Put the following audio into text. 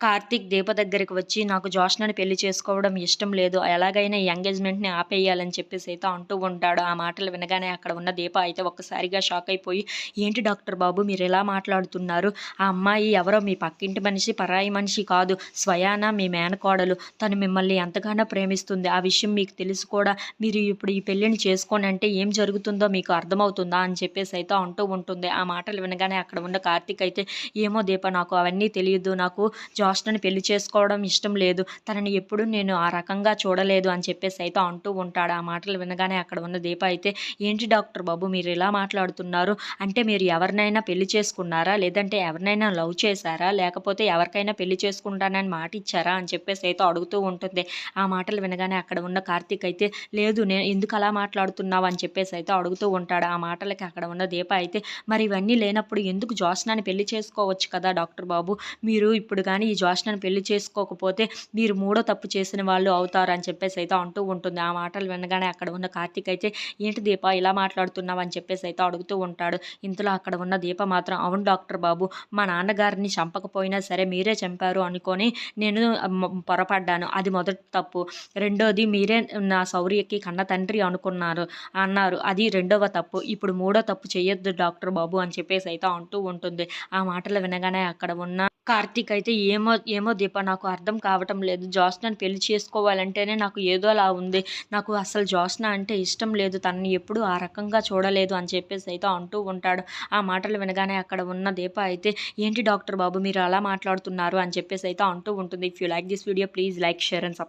కార్తీక్ దీప దగ్గరికి వచ్చి నాకు జోష్నని పెళ్ళి చేసుకోవడం ఇష్టం లేదు. ఎలాగైనా ఈ ఎంగేజ్మెంట్ని ఆపేయాలని చెప్పేసి అయితే అంటూ ఉంటాడు. ఆ మాటలు వినగానే అక్కడ ఉన్న దీప అయితే ఒక్కసారిగా షాక్ అయిపోయి ఏంటి డాక్టర్ బాబు మీరు ఎలా మాట్లాడుతున్నారు? ఆ అమ్మాయి ఎవరో మీ పక్కింటి మనిషి పరాయి మనిషి కాదు. స్వయాన మీ మేనకోడలు తను మిమ్మల్ని ఎంతగానో ప్రేమిస్తుంది. ఆ విషయం మీకు తెలుసు కూడా. మీరు ఇప్పుడు ఈ పెళ్ళిని చేసుకోని అంటే ఏం జరుగుతుందో మీకు అర్థమవుతుందా? అని చెప్పేసి అయితే అంటూ ఉంటుంది. ఆ మాటలు వినగానే అక్కడ ఉన్న కార్తీక్ అయితే ఏమో దీప నాకు అవన్నీ తెలియదు. నాకు జోష్నని పెళ్ళి చేసుకోవడం ఇష్టం లేదు. తనని ఎప్పుడు నేను ఆ రకంగా చూడలేదు అని చెప్పేసి అయితే అంటూ ఉంటాడు. ఆ మాటలు వినగానే అక్కడ ఉన్న దీప అయితే ఏంటి డాక్టర్ బాబు మీరు ఇలా మాట్లాడుతున్నారు? అంటే మీరు ఎవరినైనా పెళ్ళి చేసుకున్నారా? లేదంటే ఎవరినైనా లవ్ చేశారా? లేకపోతే ఎవరికైనా పెళ్ళి చేసుకుంటానని మాట ఇచ్చారా? అని చెప్పేసి అయితే అడుగుతూ ఉంటుంది. ఆ మాటలు వినగానే అక్కడ ఉన్న కార్తీక్ అయితే లేదు నేను ఎందుకు అలా మాట్లాడుతున్నావు? అని చెప్పేసి అయితే అడుగుతూ ఉంటాడు. ఆ మాటలకి అక్కడ ఉన్న దీప అయితే మరి ఇవన్నీ లేనప్పుడు ఎందుకు జోస్నాని పెళ్ళి చేసుకోవచ్చు కదా డాక్టర్ బాబు? మీరు ఇప్పుడు కానీ ఈ జోష్నని పెళ్ళి చేసుకోకపోతే మీరు మూడో తప్పు చేసిన వాళ్ళు అవుతారు అని చెప్పేసి అయితే అంటూ ఉంటుంది. ఆ మాటలు వినగానే అక్కడ ఉన్న కార్తీక్ అయితే ఏంటి దీప ఇలా మాట్లాడుతున్నావు? అని చెప్పేసి అయితే అడుగుతూ ఉంటాడు. ఇంతలో అక్కడ ఉన్న దీప మాత్రం అవును డాక్టర్ బాబు మా నాన్నగారిని చంపకపోయినా సరే మీరే చంపారు అనుకొని నేను పొరపడ్డాను. అది మొదటి తప్పు. రెండోది మీరే నా శౌర్యకి కన్న తండ్రి అనుకున్నారు అన్నారు. అది రెండవ తప్పు. ఇప్పుడు మూడో తప్పు చేయొద్దు డాక్టర్ బాబు అని చెప్పేసి అయితే అంటూ ఉంటుంది. ఆ మాటలు వినగానే అక్కడ ఉన్న కార్తీక్ అయితే ఏమో ఏమో దీప నాకు అర్థం కావటం లేదు. జోష్నని పెళ్ళి చేసుకోవాలంటేనే నాకు ఏదో అలా ఉంది. నాకు అసలు జోష్న అంటే ఇష్టం లేదు. తనని ఎప్పుడు ఆ రకంగా చూడలేదు అని చెప్పేసి అయితే అంటూ ఉంటాడు. ఆ మాటలు వినగానే అక్కడ ఉన్న దీప అయితే ఏంటి డాక్టర్ బాబు మీరు అలా మాట్లాడుతున్నారు? అని చెప్పేసి అయితే అంటూ ఉంటుంది. If you like this video please like share and subscribe